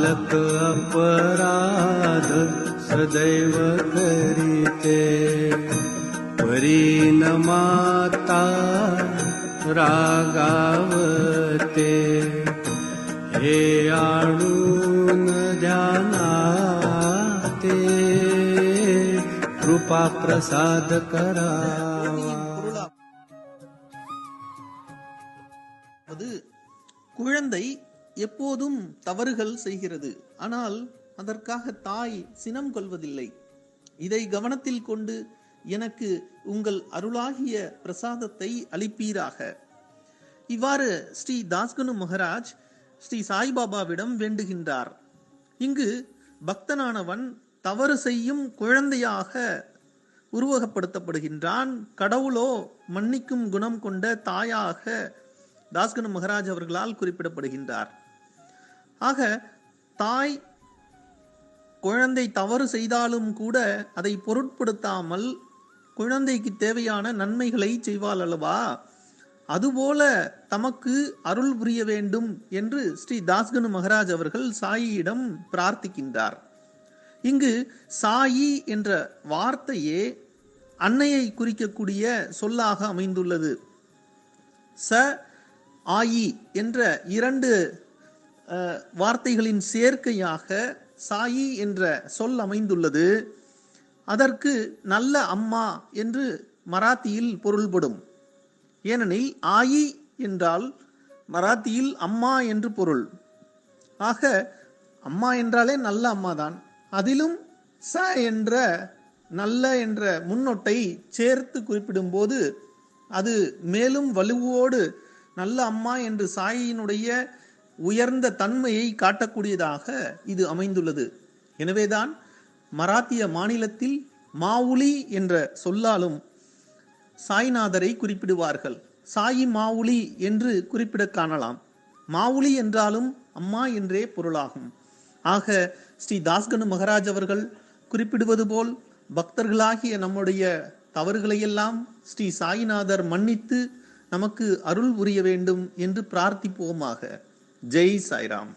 बालक अपराध सदैव करीते परी न माता रागावते हे आणून ध्यानाते कृपा प्रसाद करावा அது குழந்தை எப்போதும் தவறுகள் செய்கிறது. ஆனால் அதற்காக தாய் சினம் கொள்வதில்லை. இதை கவனத்தில் கொண்டு எனக்கு உங்கள் அருளாகிய பிரசாதத்தை அளிப்பீராக. இவ்வாறு ஸ்ரீ தாஸ்கனு மகராஜ் ஸ்ரீ சாய்பாபாவிடம் வேண்டுகின்றார். இங்கு பக்தனானவன் தவறு செய்யும் குழந்தையாக உருவகப்படுத்தப்படுகின்றான். கடவுளோ மன்னிக்கும் குணம் கொண்ட தாயாக தாஸ்கனு மகராஜ் அவர்களால் குறிப்பிடப்படுகின்றார். ஆக தாய் குழந்தை தவறு செய்தாலும் கூட அதை பொருட்படுத்தாமல் குழந்தைக்கு தேவையான நன்மைகளை செய்வாள் அல்லவா? அதுபோல தமக்கு அருள் புரிய வேண்டும் என்று ஸ்ரீ தாஸ்கனு மகராஜ் அவர்கள் சாயியிடம் பிரார்த்திக்கின்றார். இங்கு சாயி என்ற வார்த்தையே அன்னையை குறிக்கக்கூடிய சொல்லாக அமைந்துள்ளது. ச ஆயி என்ற இரண்டு வார்த்தைகளின் சேர்க்கையாக சாயி என்ற சொல் அமைந்துள்ளது. அதற்கு நல்ல அம்மா என்று மராத்தியில் பொருள்படும். ஏனெனில் ஆயி என்றால் மராத்தியில் அம்மா என்று பொருள். ஆக அம்மா என்றாலே நல்ல அம்மா தான் அதிலும் ச என்ற நல்ல என்ற முன்னொட்டை சேர்த்து குறிப்பிடும்போது அது மேலும் வலுவோடு நல்ல அம்மா என்று சாயினுடைய உயர்ந்த தன்மையை காட்டக்கூடியதாக இது அமைந்துள்ளது. எனவேதான் மராத்திய மாநிலத்தில் மாவுலி என்ற சொல்லாலும் சாய்நாதரை குறிப்பிடுவார்கள். சாயி மாவுலி என்று குறிப்பிட காணலாம். மாவுலி என்றாலும் அம்மா என்றே பொருளாகும். ஆக ஸ்ரீ தாஸ்கனு மகராஜ் அவர்கள் குறிப்பிடுவது போல் பக்தர்களாகிய நம்முடைய தவறுகளையெல்லாம் ஸ்ரீ சாயிநாதர் மன்னித்து நமக்கு அருள் புரிய வேண்டும் என்று பிரார்த்திப்போமாக. ஜெய் சாய்ராம்.